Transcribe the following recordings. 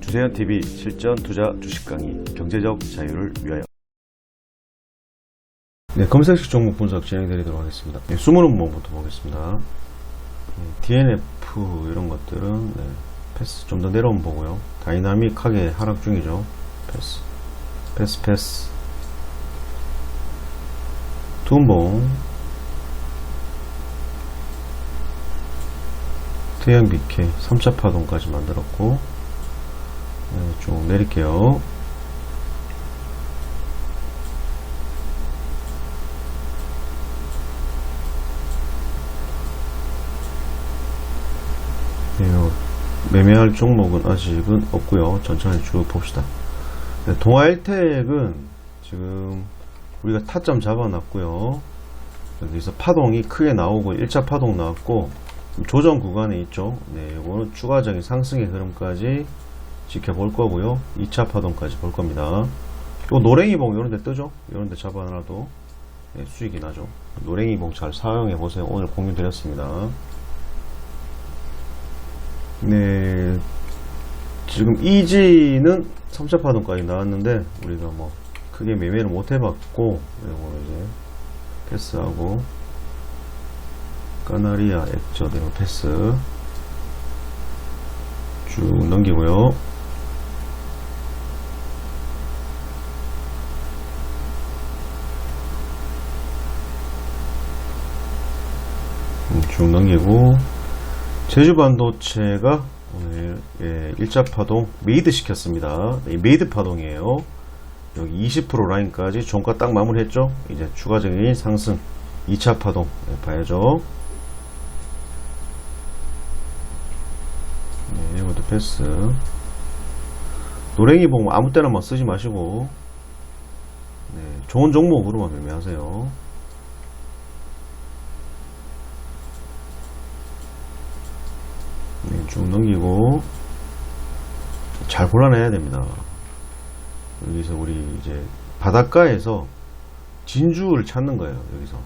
주세현 TV 실전 투자 주식 강의 경제적 자유를 위하여. 네, 검색식 종목 분석 진행드리도록 하겠습니다. 네, 숨은 부분부터 보겠습니다. 네, DNF 이런 것들은 네, 패스 좀 더 내려오면 보고요. 다이나믹하게 하락 중이죠. 패스, 패스, 패스. 둠봉, 태양 BK 3차 파동까지 만들었고 네, 쭉 내릴게요. 네, 요 매매할 종목은 아직은 없고요. 천천히 쭉 봅시다. 네, 동아일텍은 지금 우리가 타점 잡아놨고요. 여기서 파동이 크게 나오고 1차 파동 나왔고 조정 구간에 있죠. 네, 이거는 추가적인 상승의 흐름까지 지켜볼 거고요. 2차 파동까지 볼 겁니다. 요 노랭이봉 이런 데 뜨죠? 이런 데 잡아놔도 네, 수익이 나죠. 노랭이봉 잘 사용해 보세요. 오늘 공유 드렸습니다. 네, 지금 이지는 3차 파동까지 나왔는데 우리가 뭐 크게 매매를 못 해봤고 이거 이제 패스하고 까나리아 액젓 이런 패스 쭉 넘기고요. 쭉 넘기고 제주 반도체가 오늘 예, 1차 파동 메이드 시켰습니다. 이 메이드 파동이에요. 여기 20% 라인까지 종가 딱 마무리했죠. 이제 추가적인 상승 2차 파동 네, 봐야죠. 네, 이것도 패스. 노랭이 보면 아무 때나만 쓰지 마시고 네, 좋은 종목으로만 매매하세요. 쭉 넘기고 잘 골라내야 됩니다. 여기서 우리 이제 바닷가에서 진주를 찾는 거예요. 여기서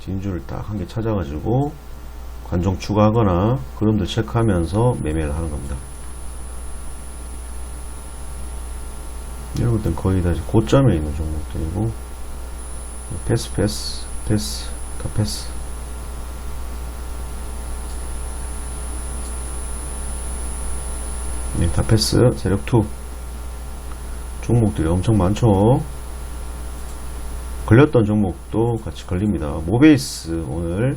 진주를 딱 한 개 찾아가지고 관종 추가하거나 그런들 체크하면서 매매를 하는 겁니다. 이런 것들은 거의 다 고점에 있는 종목들이고 패스 패스 패스 다 패스 네, 다 패스. 세력2 종목들이 엄청 많죠. 걸렸던 종목도 같이 걸립니다. 모베이스 오늘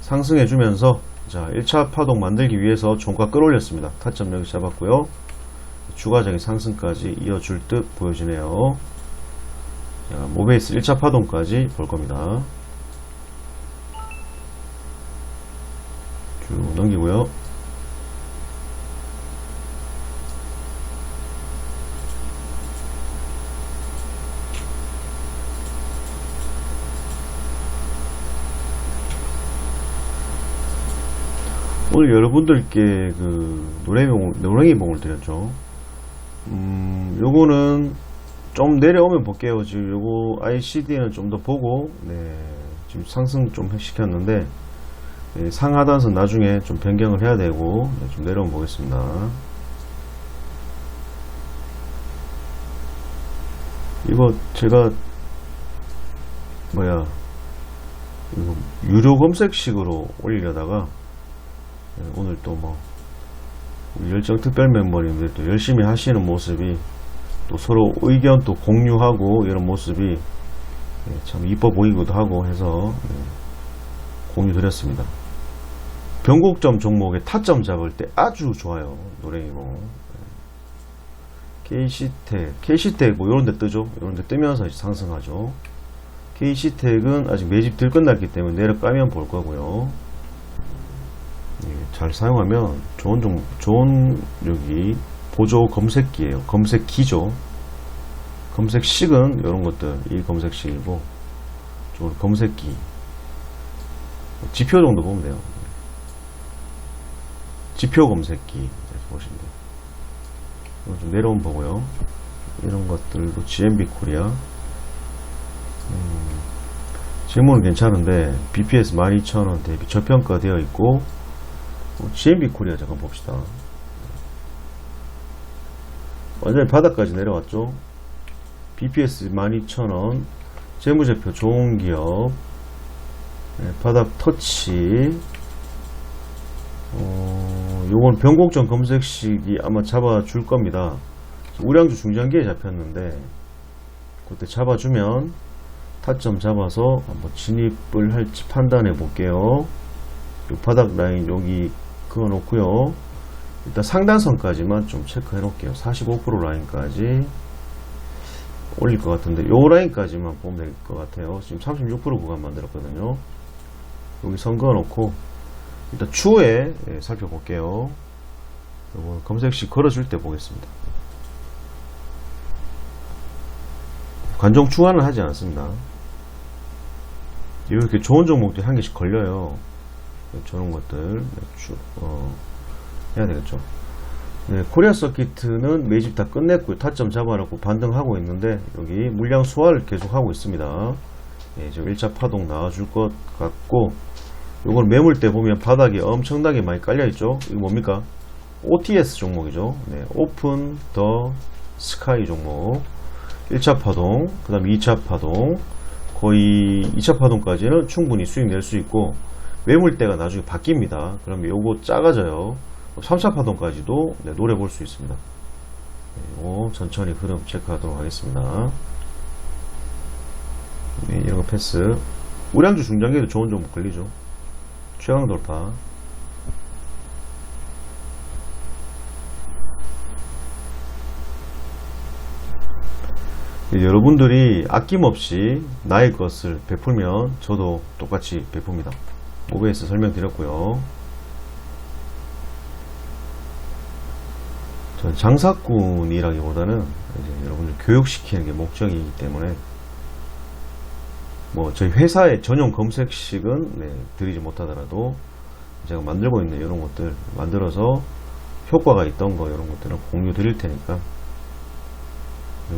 상승해주면서 자 1차 파동 만들기 위해서 종가 끌어올렸습니다. 타점 여기 잡았고요. 추가적인 상승까지 이어줄 듯 보여지네요. 자, 모베이스 1차 파동까지 볼 겁니다. 쭉 넘기고요 오늘 여러분들께 그 노래봉, 노랭이봉을 드렸죠. 음, 요거는 좀 내려오면 볼게요. 지금 요거 ICD는 좀 더 보고, 네, 지금 상승 좀 시켰는데, 네, 상하단선 나중에 좀 변경을 해야 되고, 네, 좀 내려오면 보겠습니다. 이거 제가, 뭐야, 이거 유료 검색식으로 올리려다가, 네, 오늘 또 뭐 열정 특별 멤버님들 또 열심히 하시는 모습이 또 서로 의견 또 공유하고 이런 모습이 네, 참 이뻐 보이기도 하고 해서 네, 공유 드렸습니다. 변곡점 종목의 타점 잡을 때 아주 좋아요 노랭이고 KC텍 KC텍 뭐 이런 데 뜨죠? 이런 데 뜨면서 상승하죠. KC텍은 아직 매집 들 끝났기 때문에 내려가면 볼 거고요. 예, 잘 사용하면 좋은 종 좋은 여기 보조 검색기예요. 검색기죠. 검색식은 이런 것들 이 검색식이고 좋은 검색기 지표 정도 보면 돼요. 지표 검색기 이렇게 보시면 돼요. 좀 내려온 보고요. 이런 것들도 GMB 코리아 음, 질문은 괜찮은데 BPS 12,000원 대비 저평가되어 있고 GMB 코리아 잠깐 봅시다. 완전히 바닥까지 내려왔죠. BPS 12,000원, 재무제표 좋은 기업, 네, 바닥 터치, 어, 요건 변곡점 검색식이 아마 잡아줄 겁니다. 우량주 중장기에 잡혔는데, 그때 잡아주면 타점 잡아서 한번 진입을 할지 판단해 볼게요. 요 바닥 라인 여기 그어 놓고요. 일단 상단선까지만 좀 체크해 놓을게요. 45% 라인까지 올릴 것 같은데 요 라인까지만 보면 될 것 같아요. 지금 36% 구간 만들었거든요. 여기 선 그어 놓고 일단 추후에 예, 살펴볼게요. 요거 검색식 걸어줄 때 보겠습니다. 관종 추가는 하지 않습니다. 이렇게 좋은 종목들이 한 개씩 걸려요. 저런 것들 쭉, 어, 해야 되겠죠. 네, 코리아 서키트는 매집 다 끝냈고요. 타점 잡아놓고 반등하고 있는데 여기 물량 소화를 계속 하고 있습니다. 네, 지금 1차 파동 나와줄 것 같고 요걸 매물대 보면 바닥에 엄청나게 많이 깔려있죠. 이거 뭡니까? OTS 종목이죠. 네, 오픈 더 스카이 종목. 1차 파동, 그 다음 2차 파동, 거의 2차 파동까지는 충분히 수익 낼 수 있고, 매물대가 나중에 바뀝니다. 그러면 요거 작아져요. 3차 파동까지도 네, 노려볼 수 있습니다. 네, 천천히 흐름 체크하도록 하겠습니다. 네, 이런 거 패스. 우량주 중장기에도 좋은 종목 걸리죠. 최강 돌파. 예, 여러분들이 아낌없이 나의 것을 베풀면 저도 똑같이 베풉니다. OBS 설명드렸고요. 전 장사꾼이라기보다는 여러분들 교육시키는 게 목적이기 때문에 뭐 저희 회사의 전용 검색식은 네, 드리지 못하더라도 제가 만들고 있는 이런 것들 만들어서 효과가 있던 거 이런 것들은 공유 드릴 테니까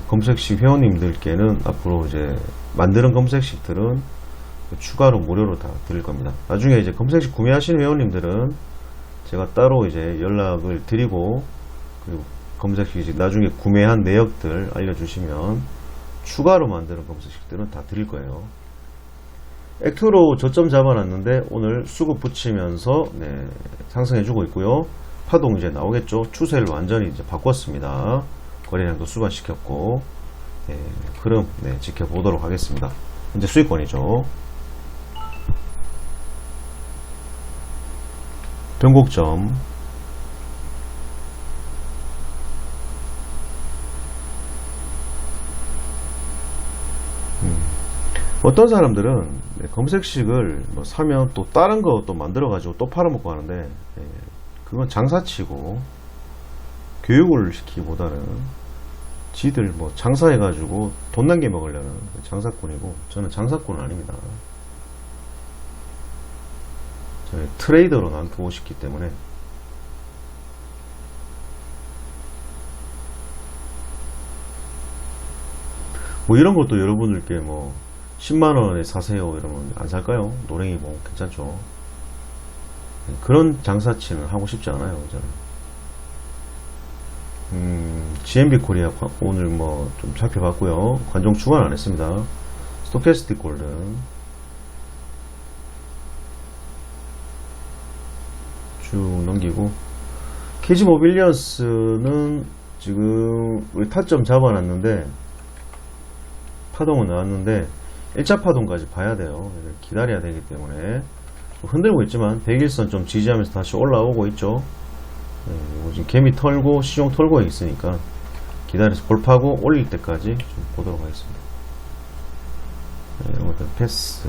검색식 회원님들께는 앞으로 이제 만드는 검색식들은 추가로 무료로 다 드릴 겁니다. 나중에 이제 검색식 구매하시는 회원님들은 제가 따로 이제 연락을 드리고 그리고 검색식 이제 나중에 구매한 내역들 알려주시면 추가로 만드는 검색식들은 다 드릴 거예요. 액트로 저점 잡아놨는데 오늘 수급 붙이면서 네, 상승해주고 있고요. 파동 이제 나오겠죠. 추세를 완전히 이제 바꿨습니다. 거래량도 수반시켰고 네, 흐름 네, 지켜보도록 하겠습니다. 현재 수익권이죠. 변곡점 음, 어떤 사람들은 네, 검색식을 뭐 사면 또 다른 거 또 만들어 가지고 또 팔아먹고 하는데 네, 그건 장사치고 교육을 시키기보다는 지들 뭐 장사해 가지고 돈 남게 먹으려는 장사꾼이고 저는 장사꾼은 아닙니다. 저는 트레이더로 남고 싶기 때문에 뭐 이런 것도 여러분들께 뭐 10만원에 사세요 이러면 안 살까요? 노랭이 뭐 괜찮죠. 그런 장사치는 하고 싶지 않아요 저는. 음, GMB 코리아 관- 오늘 뭐 좀 살펴봤고요. 관종 추가는 안 했습니다. 스토캐스틱 골든 쭉 넘기고 KG 모빌리언스는 지금 타점 잡아놨는데 파동은 나왔는데 1차 파동까지 봐야 돼요. 기다려야 되기 때문에 흔들고 있지만 100일선 좀 지지하면서 다시 올라오고 있죠. 네, 이거 지금 개미 털고 시종 털고 있으니까 기다려서 골파고 올릴 때까지 좀 보도록 하겠습니다. 네, 이런 것들 패스.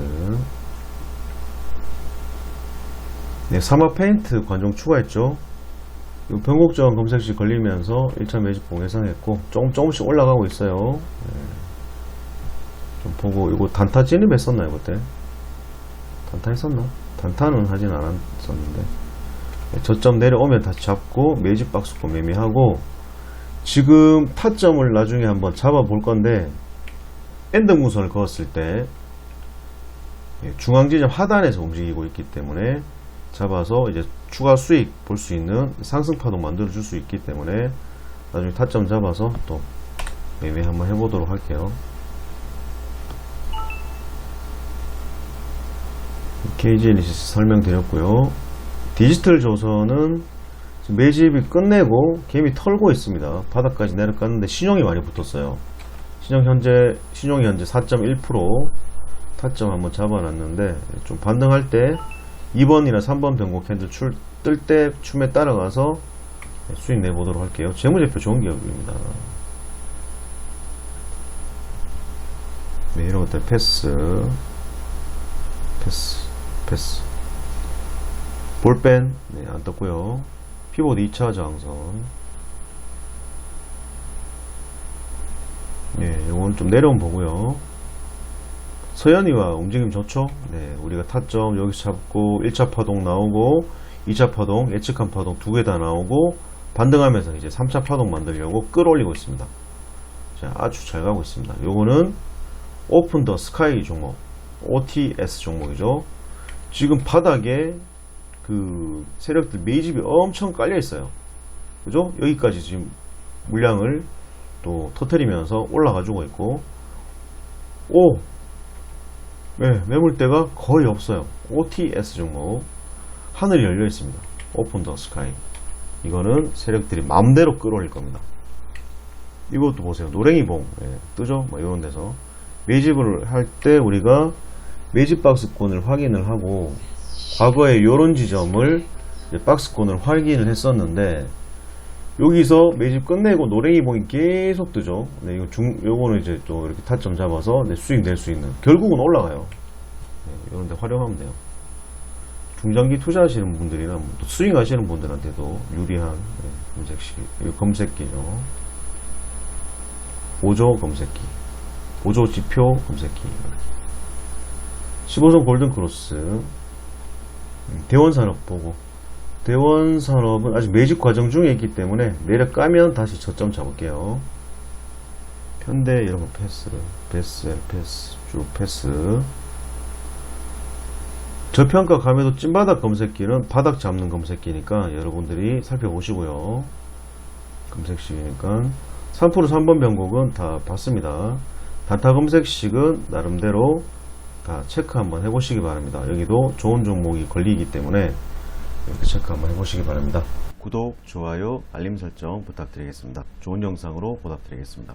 네, 사막 페인트 관종 추가했죠. 이 변곡점 검색시 걸리면서 1차 매집봉 예상했고 조금 조금씩 올라가고 있어요. 네. 좀 보고 이거 단타 진입했었나요 그때? 단타 했었나? 단타는 하진 않았었는데 저점 내려오면 다시 잡고 매집 박스권 매매하고 지금 타점을 나중에 한번 잡아볼 건데 엔드 무선을 그었을 때 예, 중앙 지점 하단에서 움직이고 있기 때문에 잡아서 이제 추가 수익 볼 수 있는 상승 파동 만들어 줄 수 있기 때문에 나중에 타점 잡아서 또 매매 한번 해보도록 할게요. KGLCC 설명드렸고요. 디지털 조선은 매집이 끝내고 개미 털고 있습니다. 바닥까지 내려갔는데 신용이 많이 붙었어요. 신용 현재 신용이 현재 4.1% 타점 한번 잡아놨는데 좀 반등할 때 2번이나 3번 변곡 출, 뜰때 춤에 따라가서 수익 내보도록 할게요. 재무제표 좋은 기업입니다. 네, 이런 것들 패스, 패스, 패스. 볼펜, 네, 안 떴고요. 피보드 2차 저항선. 네, 요건 좀 내려온 보고요. 서현이와 움직임 좋죠? 네, 우리가 타점 여기서 잡고 1차 파동 나오고 2차 파동, 예측한 파동 두 개 다 나오고 반등하면서 이제 3차 파동 만들려고 끌어올리고 있습니다. 자, 아주 잘 가고 있습니다. 요거는 오픈 더 스카이 종목, OTS 종목이죠. 지금 바닥에 그 세력들 매집이 엄청 깔려 있어요. 그죠? 여기까지 지금 물량을 또 터트리면서 올라가지고 있고, 오! 네, 매물대가 거의 없어요. OTS 종목. 하늘이 열려 있습니다. 오픈 더 스카이. 이거는 세력들이 마음대로 끌어올릴 겁니다. 이것도 보세요. 노랭이봉. 예, 뜨죠? 뭐 이런 데서. 매집을 할 때 우리가 매집 박스권을 확인을 하고, 과거에 이런 지점을 박스권을 확인을 했었는데, 여기서 매집 끝내고 노랭이 봉이 계속 뜨죠. 네, 이거 중, 요거는 이제 또 이렇게 타점 잡아서 네, 수익 낼 수 있는. 결국은 올라가요. 네, 이런 데 활용하면 돼요. 중장기 투자하시는 분들이나 뭐또 스윙 하시는 분들한테도 유리한 네, 검색식, 검색기죠. 보조 검색기. 보조 지표 검색기. 15선 골든 크로스. 음, 대원산업 보고. 대원 산업은 아직 매집 과정 중에 있기 때문에 내려가면 다시 저점 잡을게요. 현대 거 패스, 패스, 패스, 쭉 패스. 저평가 감에도 찐바닥 검색기는 바닥 잡는 검색기니까 여러분들이 살펴보시고요. 검색식이니까 3% 3번 변곡은 다 봤습니다. 단타 검색식은 나름대로 다 체크 한번 해보시기 바랍니다. 여기도 좋은 종목이 걸리기 때문에 이렇게 체크 한번 해보시기 바랍니다. 구독, 좋아요, 알림 설정 부탁드리겠습니다. 좋은 영상으로 보답드리겠습니다.